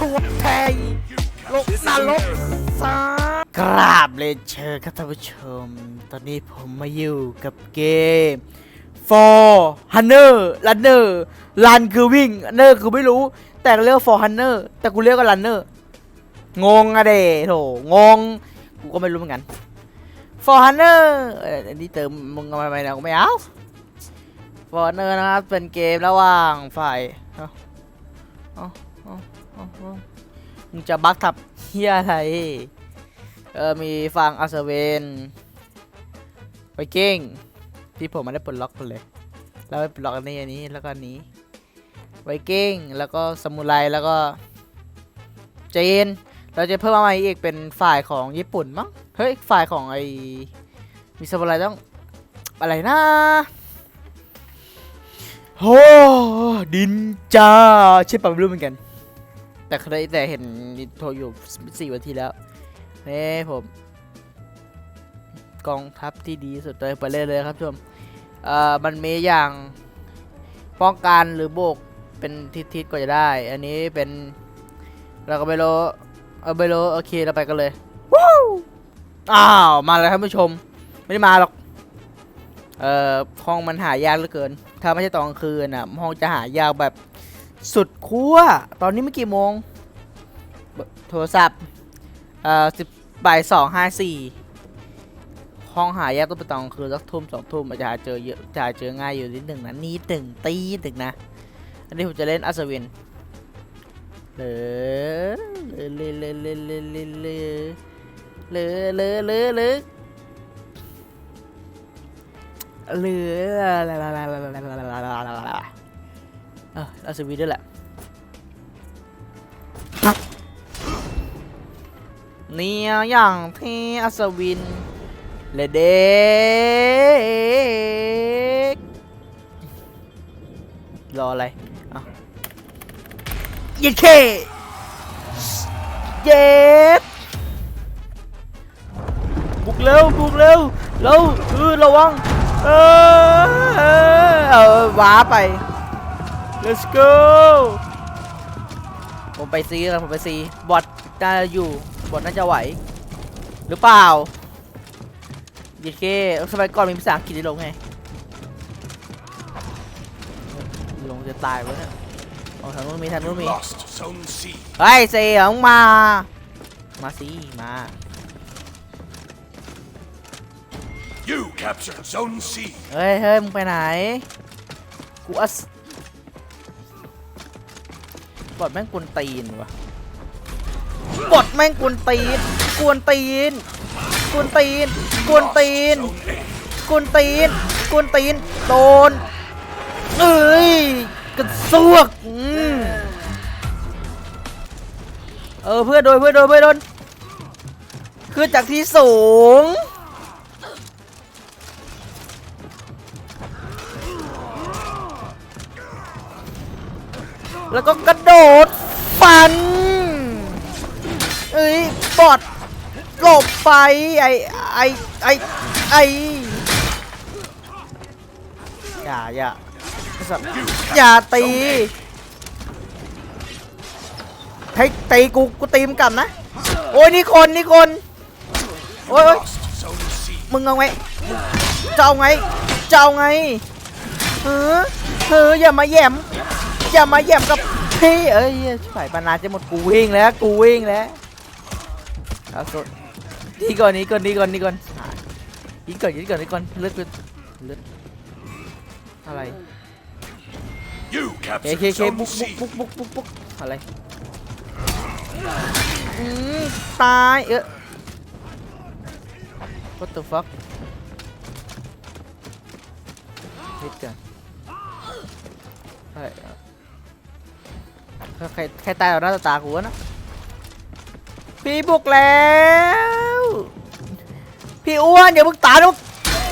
ทั่วไทยลกนรกสากราบเลยเชิญครับท่านผู้ชม ตอนนี้ผมมาอยู่กับเกม For Hunter Runner รันคือวิ่ง Runner คือไม่รู้ แต่เรียก For Hunter แต่กูเรียกว่า Runner งงอะเดโถงง กูก็ไม่รู้เหมือนกัน For Hunter เอ่ออันนี้เติมมึงเอามไมนะกูไม่เอา For Hunter นะครับเป็นเกมระหว่างฝ่ายเอ้า เอ้าเอ้าเอ้าเอ้ามึงจะบักทับเฮียอะไรเออมีฝั่งอัศเวนไวกิ้งที่ผมไมาได้ปลดล็อกเลยแล้วไปปลดล็อกอันนี้อันนี้แล้วก็อันนี้ไวกิ้งแล้วก็สมุไรแล้วก็จีนเราจะเพิ่มมาใหม่อีกเป็นฝ่ายของญี่ปุ่นมั้งเฮ้ยฝ่ายของไอมีสมุไรต้องอะไรนะโอ้ดินจ้าใช่ปะไม่รู้เหมือนกัน แต่เคยแต่เห็นโทรอยู่สี่วันที่แล้วนี่ผมกองทัพที่ดีสุดเลยไปเลยเลยครับชมเอ่อมันมีอย่างป้องกันหรือโบกเป็นทิศๆก็จะได้ อันนี้เป็นเราก็ไม่รู้เออไม่รู้โอเคเราไปกันเลยว้าวอ้าวมาเลยครับผู้ชม ไม่ได้มาหรอกเอ่อห้องมันหายากเหลือเกิน ถ้าไม่ใช่ตอนกลางคืนอะห้องจะหายากแบบสุดขั้วตอนนี้ไม่กี่โมง ทรศัพท์เอ่อสิบบ่ายสองห้าสี่ห้องหายากต้องไปตอนกลางคืนสักทุ่มสองทุ่มอาจจะหาเจอเยอะจะหาเจอง่ายอยู่นิดหนึ่งนะนิดหนึ่งตีหนึ่งนะ อันนี้ผมจะเล่นอัศวินเลอเลอเลอเลอเลอเลอเลอเลอเลอเลอเลอเลือเลอเอออัศวินด้วยแหละ เนี่ยอย่างที่อัศวินเลเด็กรออะไรอะเย็ดเคเย็ดบุกเร็วบุกเร็วเร็วเออระวังเออเออว้าไป let's go ผมไปซีกันผมไปซีบอทน่าจะอยู่ บอทน่าจะไหว หรือเปล่ายีเคสมัยก่อนมีภาษาอังกฤษได้ลงไงลงจะตายวะเนี่ยโอ้ทางนู้นมีทางนู้นมี Lost Zone C. เฮ้ยเสียงมา มาสิมา You captured Zone C. เฮ้ยเฮ้ยมึงไปไหน กูอัสบอดแม่งกวนตีนวะ บดแม่งกวนตีน กวนตีน กวนตีน กวนตีน กวนตีน กวนตีน โดน เอ้ยกระซวกเออเพื่อโดนเพื่อโดนเพื่อโดนคือจากที่สูง แล้วก็กระโดดฟัน เอ้ยบอดหล บไป ไอไอไอไออย่าอย่าสัตว์อย่าตีให้ตีกูกูตีมกลับนะ โอ้ยนี่คนนี่คน โอ้ยมึงเอาไงจะเอาไงจะเอาไงเออเอออย่ามาแหยมอย่ามาแหยมกับพี่เอ้ยฝ่ายปานาจะหมดกูวิ่งแล้วกูวิ่งแล้วเอาสุด นี่ก่อนนี่ก่อนนี่ก่อนนี่ก่อนนี่ก่อนนี่ก่อนนี่ก่อนเลือดเลือดเลือดอะไร You เค captured เคเค Zone บุก C. บุกบุกบุกบุกบุกอะไรอืมตายเออ what the fuck นิดกันใช่ใครใครตายต่อหน้าต่อตากูวะนะ พี่บุกแล้ว พี่อ้วนอย่าเพิ่งตายนะ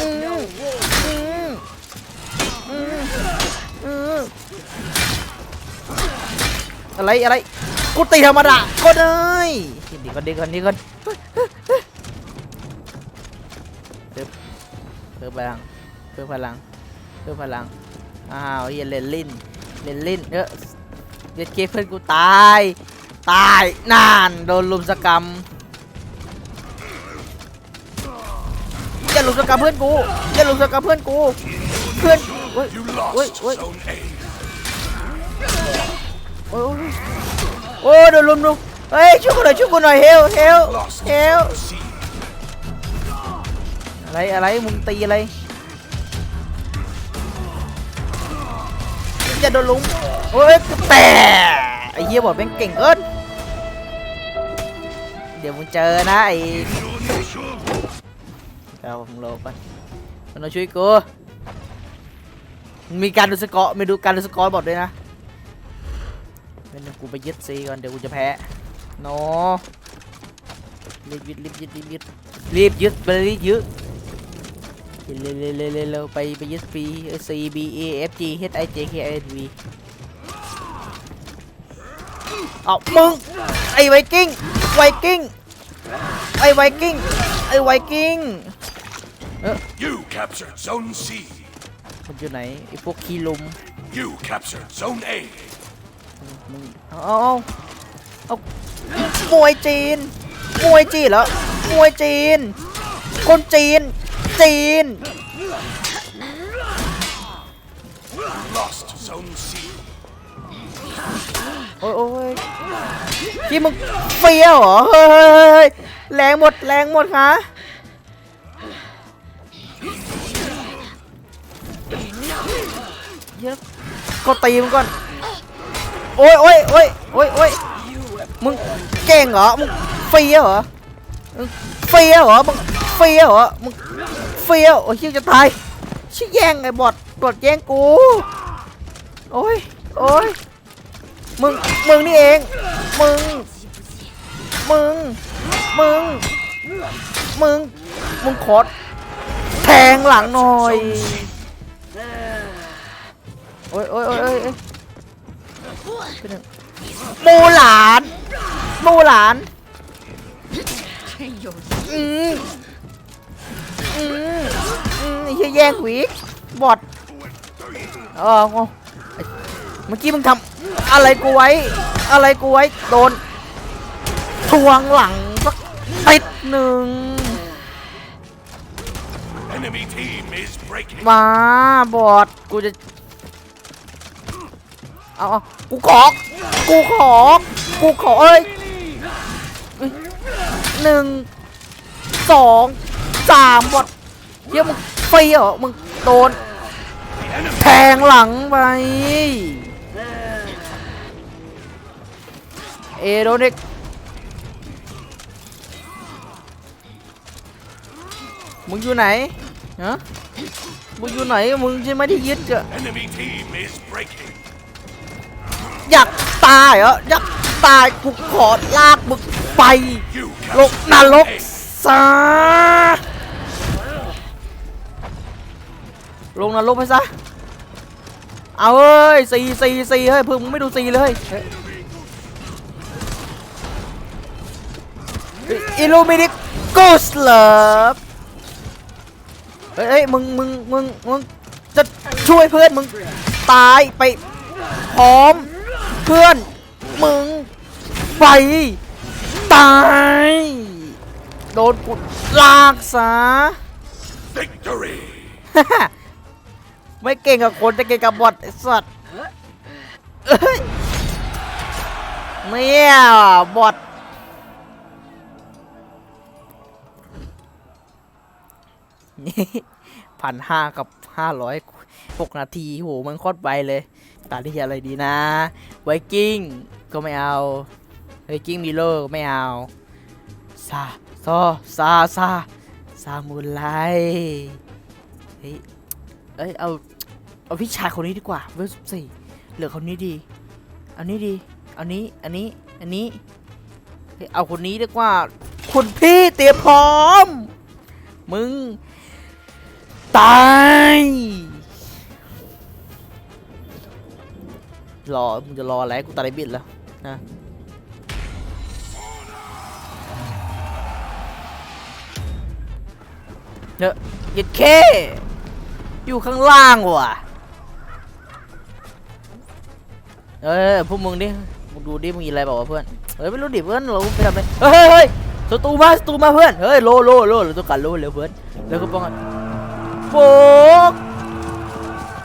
อืมอืมอืมอืมอะไรอะไรกูตีธรรมดาก็ได้ดีก่อนดีก่อนดีก่อนเพิ่มเพิ่มพลังเพิ่มพลังเพิ่มพลังอ้าวเฮียเลนลินเลนลินเออเด็ดเกเพื่อนกูตาย ตายนานโดนลุมสกรรมอย่าลุมสกรรมเพื่อนกูอย่าลุมสกรรมเพื่อนกูเพื่อนเฮ้ย You Wait, lost wait. Zone A. โอ้ยโอ้ยโดนลุมลุมเฮ้ยช่วยกูหน่อยช่วยกูหน่อยเฮลเฮลเฮลอะไรอะไรมึงตีอะไรอย่าโดนลุมโอ้ยแต่ไอ้เหี้ยบอกเป็นเก่งเกิน เดี๋ยวมึงเจอนะไอ้เอามึงโลไปมันมาช่วยกูมีการดูสกอร์มีดูการดูสกอร์บอดด้วยนะเป็นงกูไปยึดซีก่อนเดี๋ยวกูจะแพ้โนรีบยึดรีบยึดรีบยึดรีบยึดไปรีบยึดเร็วเร็วเร็วเร็วเร็วไปไปยึด B C B A F G H I J K L M N O P เอามึง ไอ้ไวกิ้ง ไวกิ้ง ไอ้ไวกิ้ง ไอ้ไวกิ้ง You captured Zone C. มันอยู่ไหนไอ้พวกขี้ลุม You captured Zone A. มึงเอาเอาเอามวยจีน มวยจีนเหรอ มวยจีน คนจีน จีน Lost Zone C. โอ้ยโอ้ยที่มึงเฟี้ยวเหรอ เฮ้ยแรงหมดแรงหมดคะเยอะก็ตีมึงก่อน โอ้ยโอ้ยโอ้ยโอ้ยโอ้ยมึงเก่งเหรอ มึงเฟี้ยวเหรอมึงเฟี้ยวเหรอ มึงเฟี้ยวเหรอ มึงเฟี้ยวโอ้ยเหี้ยจะตายชิแย่งไอ้บอดบอดแย่งกู โอ้ย โอ้ย มึง มึงนี่เอง มึง มึง มึง มึง มึงขอแทงหลังหน่อย โอ้ยโอ้ยโอ้ยโอ้ยปูหลาน มูหลาน อืมอืมอืมไอ้เหี้ยแย่งหวีบอดเออโง่ไอ้เมื่อกี้มึงทำ อะไรกูไว้ อะไรกูไว้ โดน ทวงหลังสักติดหนึ่ง Enemy team is breaking. มาบอดกูจะ เอาเอากูขอ กูขอ กูขอ เอ้ยหนึ่ง สอง สามบอดเยี่ยมึงเฟี้ยวเหรอ มึงโดน The enemy แทงหลังไป เอโดนิกมึงอยู่ไหนฮะมึงอยู่ไหนมึงใช่ไหมที่ยึดอะ enemy team is breaking. อยากตายเหรออยากตายกูขอลากมึงไป You ลก captured นรก Zone A. ซะลงนรกไปซะเอาเอ้ยสี่สี่สี่เฮ้ยเพิ่งมึงไม่ดูสี่เลย อิลูมินิกูสเลิฟเฮ้ยเฮ้ยมึงมึงมึงมึงจะช่วยเพื่อนมึงตายไปพร้อม เพื่อน มึงไปตาย โดนกูลากซะ Victory. ไม่เก่งกับคนแต่เก่งกับบอทไอ้สัตว์เอ้ยเนี่ยบอท พันห้ากับห้าร้อยหกนาทีโหมันโคตรไปเลย ตาที่อะไรดีนะ ไวกิ้งก็ไม่เอา ไวกิ้งมิโลก็ไม่เอา ซาซอซาซาซามูไรเฮ้ย เอ้ย เอา เอาพี่ชายคนนี้ดีกว่า เวลสิบสี่เหลือคนนี้ดี เอานี้ดี เอานี้ อันนี้ อันนี้เฮ้ยเอาคนนี้ดีกว่า คุณพี่เตรียมพร้อม มึง ตายรอมึงจะรออะไรกูตายบิดแล้วนะเนอะยัดเค อยู่ข้างล่างว่ะ เออพวกมึงดิมึงดูดิมึงมีอะไรบอกว่าเพื่อน เฮ้ยไม่รู้ดิเพื่อนเราไปทำอะไรเฮ้ยเฮ้ยเฮ้ยศัตรูมาศัตรูมาเพื่อน เฮ้ยโลโลโลเราต้องการโลเร็วเพื่อน แล้วก็ป้องกัน ฟก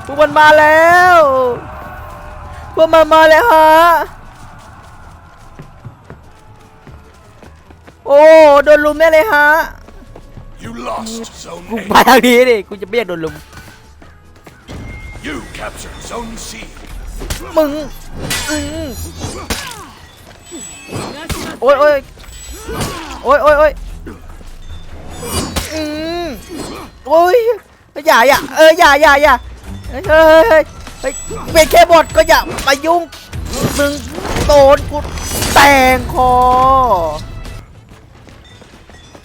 พวกมันมาแล้วพวกมันมาแล้วฮะ โอ้ โดนลุมแน่เลยฮะ You lost Zone กู A. ไปทางนี้ดิ กูจะไม่อยากโดนลุม You captured Zone C. มึงอืมโอ้ยโอ้ยโอ้ยโอ้ยโอ้ยอืมโอ้ย อย่าอย่าเอออย่าอย่าอย่าเฮ้ยเฮ้ยเฮ้ยเป็นแค่บทก็อย่ามายุ่งมึงโดนกูแต่งคอ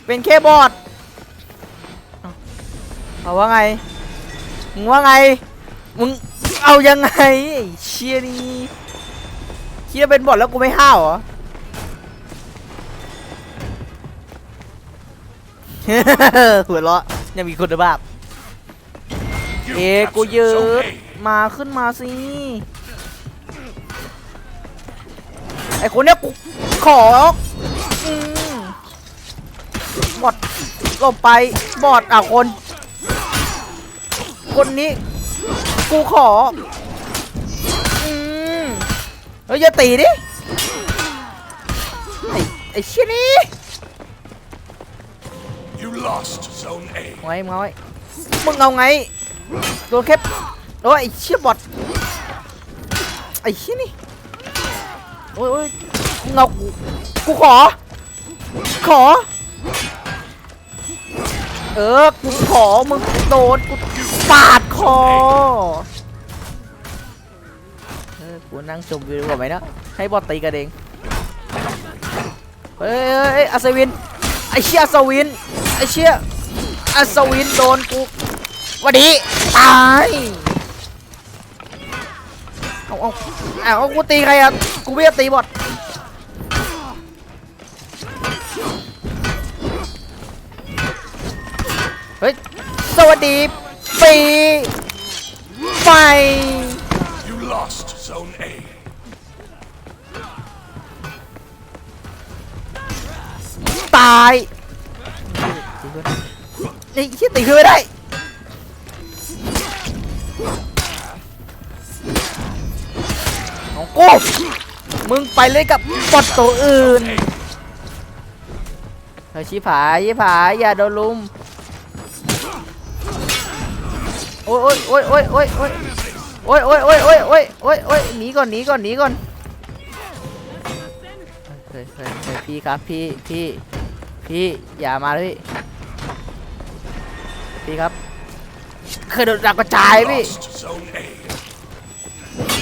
เป็นแค่บอดเอาว่าไง มึงว่าไง มึงเอายังไงเชียนี่คิดว่าเป็นบอทแล้วกูไม่ห้าวเหรอหัวเราะยังมีคุณภาพ เอ้กู captured ยื Zone ด A. มาขึ้นมาสิไอคนเนี้ยกูขออืมบอดก็ไปบอดอะคน คนนี้ กูขออืมเฮ้ยอย่าตีดิไอไอเชี่ยนี่ You lost Zone A. ไว้มาไว้มึงเอาไง โดนแค่โอ้ยเชี่ยบอดไอ้เชี่ยนี่โอ้ยโอ้ยมึงากูกูขอ ขอ เออกูขอมึงโดนกูปาดคอเออกูนั่งชมวิวดีกว่าไหมนะให้บอลตีกันเองเฮ้ยเฮ้ยเฮ้ยอัศวินไอเชี่ยอัศวินไอเชี่ยอัศวินโดนกู วันดีตายเอาเอาเอาเอากูตีใครอะกูไม่ได้ตีบอลเฮ้ยสวัสดีปีไฟ You lost Zone A. ตายนี่คิดตีคือไม่ได้ มึงไปเลยกับบอทตัวอื่นเฮ้ยชิผายชิผายอย่าโดนลุมโอ้ยโอ้ยโอ้ยโอ้ยโอ้ยโอ้ยโอ้ยโอ้ยโอ้ยโอ้ยโอ้ยโอ้ยหนีก่อนหนีก่อนหนีก่อนเฮ้ยเฮ้ยเฮ้ยพี่ครับพี่พี่พี่อย่ามาเลยพี่พี่ครับเคยโดนดักกระจายพี่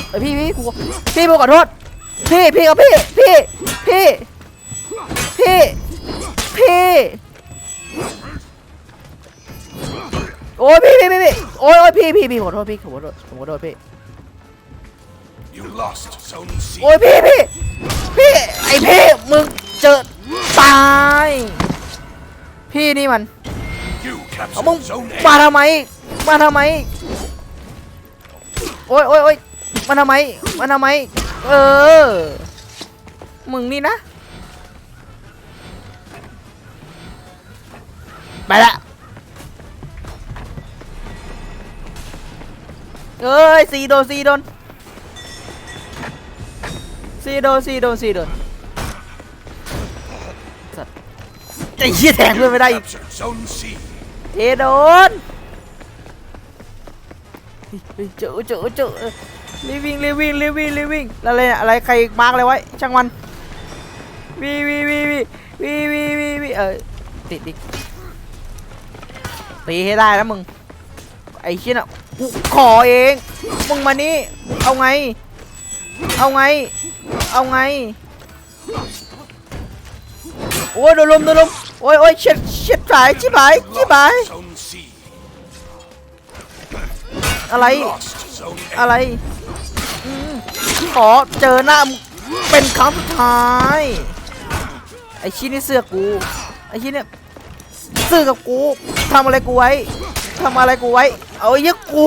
เอ้ยพี่พี่กูพี่ผมขอโทษ พี่พี่ครับพี่พี่พี่พี่พี่โอ้ยพี่พี่พี่พี่โอ้ยโอ้ยพี่พี่พี่ขอโทษพี่ขอโทษผมขอโทษพี่ You lost Zone C. โอ้ยพี่พี่พี่ไอพี่มึงเจอตายพี่นี่มัน You เอามึง captured Zone มา A. ทำไมมาทำไมโอ้ยโอ้ยโอ้ยมาทำไมมาทำไม เออ มึงนี่นะ ไปละเอ้ยสี่โดนสี่โดนสี่โดนสี่โดนสี่โดนสัตว์ไอ้เหี้ยแทงเพื่อนไม่ได้อีก Captured Zone C. เอโดนเฮ้ยเจอเจอเจอ รีวิ่งรีวิ่งรีวิ่งรีวิ่งอะไรอะไรใครมาร์กอะไรไว้ช่างมันวีวีวีวีวีวีวีวีเออติดดิตีให้ได้แล้วมึงไอ้เชี่ยน่ะกูขอเองมึงมานี่เอาไง เอาไง เอาไงโอ้ยโดนลมโดนลมโอ้ยโอ้ยเช็ดเช็ดสายชิบหายชิบหายอะไร อะไร ขอเจอหน้าเป็นครั้งสุดท้าย ไอชิ้นนี่เสื้อกู ไอชิ้นเนี่ยเสื้อกับกูทำอะไรกูไว้ทำอะไรกูไว้ เอาไอ้เหี้ยกู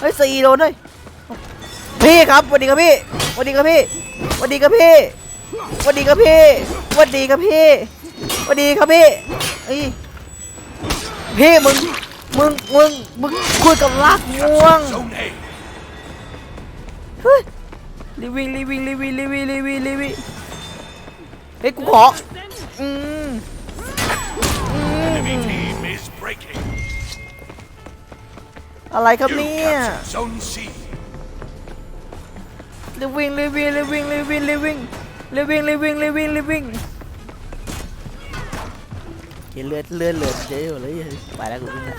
ไอ้สี่โดนเลยพี่ครับสวัสดีครับพี่สวัสดีครับพี่สวัสดีครับพี่สวัสดีครับพี่สวัสดีครับพี่สวัสดีครับพี่เอ้พี่มึงมึงมึงมึงคุยกับลากง่วง รีวิงรีวิงรีวิงรีวิงรีวิงรีวิงเฮ้ยกูขออืม Enemy team is breaking. อะไรครับ You เนี่ย captured Zone C. รีวิงรีวิงรีวิงรีวิงรีวิงรีวิงรีวิงรีวิงรีวิงเห็นเลือดเลือดเลือดเยอะอยู่เลยไปแล้วกูวิ่งละ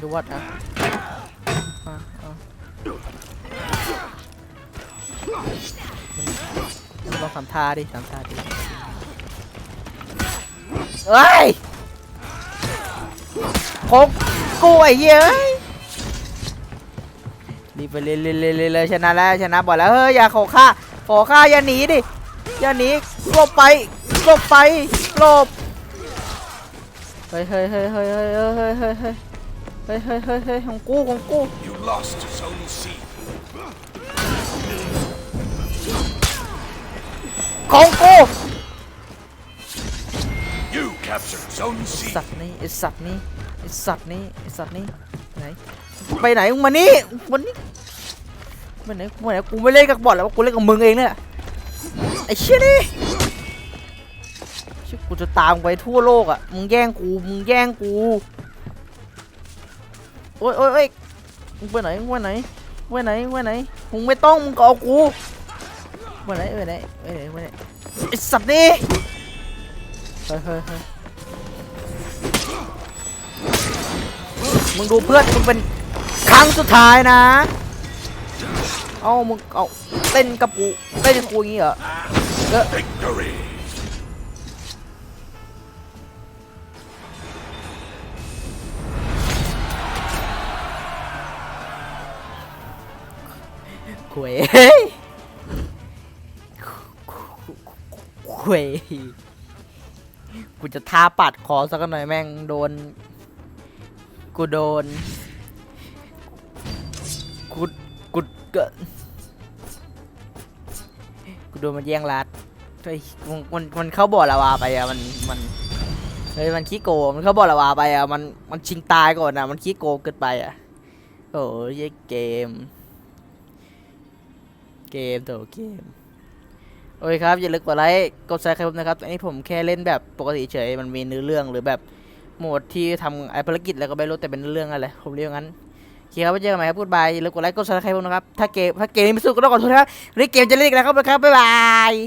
ดูวัดนะอะอะมันมันลองทำท่าดิทำท่าดิเฮ้ยโคกกูไอ้เยเอ้ยรีบไปเลยเลยเลยเลยเลยชนะแล้วชนะบ่อยแล้วเฮ้ยอย่าขอฆ่าขอฆ่าอย่าหนีดิอย่าหนีหลบไปหลบไปหลบเฮ้ยเฮ้ยเฮ้ยเฮ้ยเฮ้ยเฮ้ยเฮ้ย เฮ้ยเฮ้ยเฮ้ยเฮ้ยเฮ้ยเฮ้ยของกูของกู You lost Zone C. ของกู You captured Zone C. สัตว์นี่ไอสัตว์นี่ไอสัตว์นี่ไอสัตว์นี่ไหนไปไหนมึงมานี่วันนี้ไปไหนไปไหนกูไม่เล่นกับบอทแล้วกูเล่นกับมึงเองเนี่ยไอเชี่ยนี่เชี่ยกูจะตามไปทั่วโลกอะมึงแย่งกูมึงแย่งกู โอ้ยโอ้ยโอ้ยมึงไปไหนมึงไปไหนไปไหนไปไหนมึงไม่ต้องมึงก็เอากูไปไหนไปไหนไปไหนไปไหนไอสัตว์นี่เฮ้ยเฮ้ยเฮ้ยมึงดูเพื่อนมึงเป็นครั้งสุดท้ายนะ เอามึงเอาเต้นกับกูเต้นกับกูอย่างงี้เหรอ คุยคุยกูจะท้าปัดคอสักหน่อยแม่งโดน กูโดน กูกูก็กูโดนมันแย่งรัดเฮ้ยมันมันมันเข้าบ่อละวาไปอะมันมันเฮ้ยมันขี้โกงมันเข้าบ่อละวาไปอะมันมันชิงตายก่อนอะมันขี้โกงเกินไปอะโอ้ยเหี้ยเกม กมโถเกม โอเคครับ อย่าลืมกดไลค์กดแชร์ครับนะครับอันนี้ผมแค่เล่นแบบปกติเฉย มันมีเนื้อเรื่องหรือแบบโหมดที่ทำไอภารกิจแล้วก็ไม่รู้แต่เป็นเรื่องอะไรผมเรียกงั้นโอเคครับไว้เจอกันใหม่ครับพูดบายอย่าลืมกดไลค์กดแชร์ครับนะครับถ้าเกมถ้าเกมนี้ไม่สู้ก็ต้องขอโทษนะครับวันนี้เกมจะเล่นอีกแล้วครับนะครับบ๊ายบาย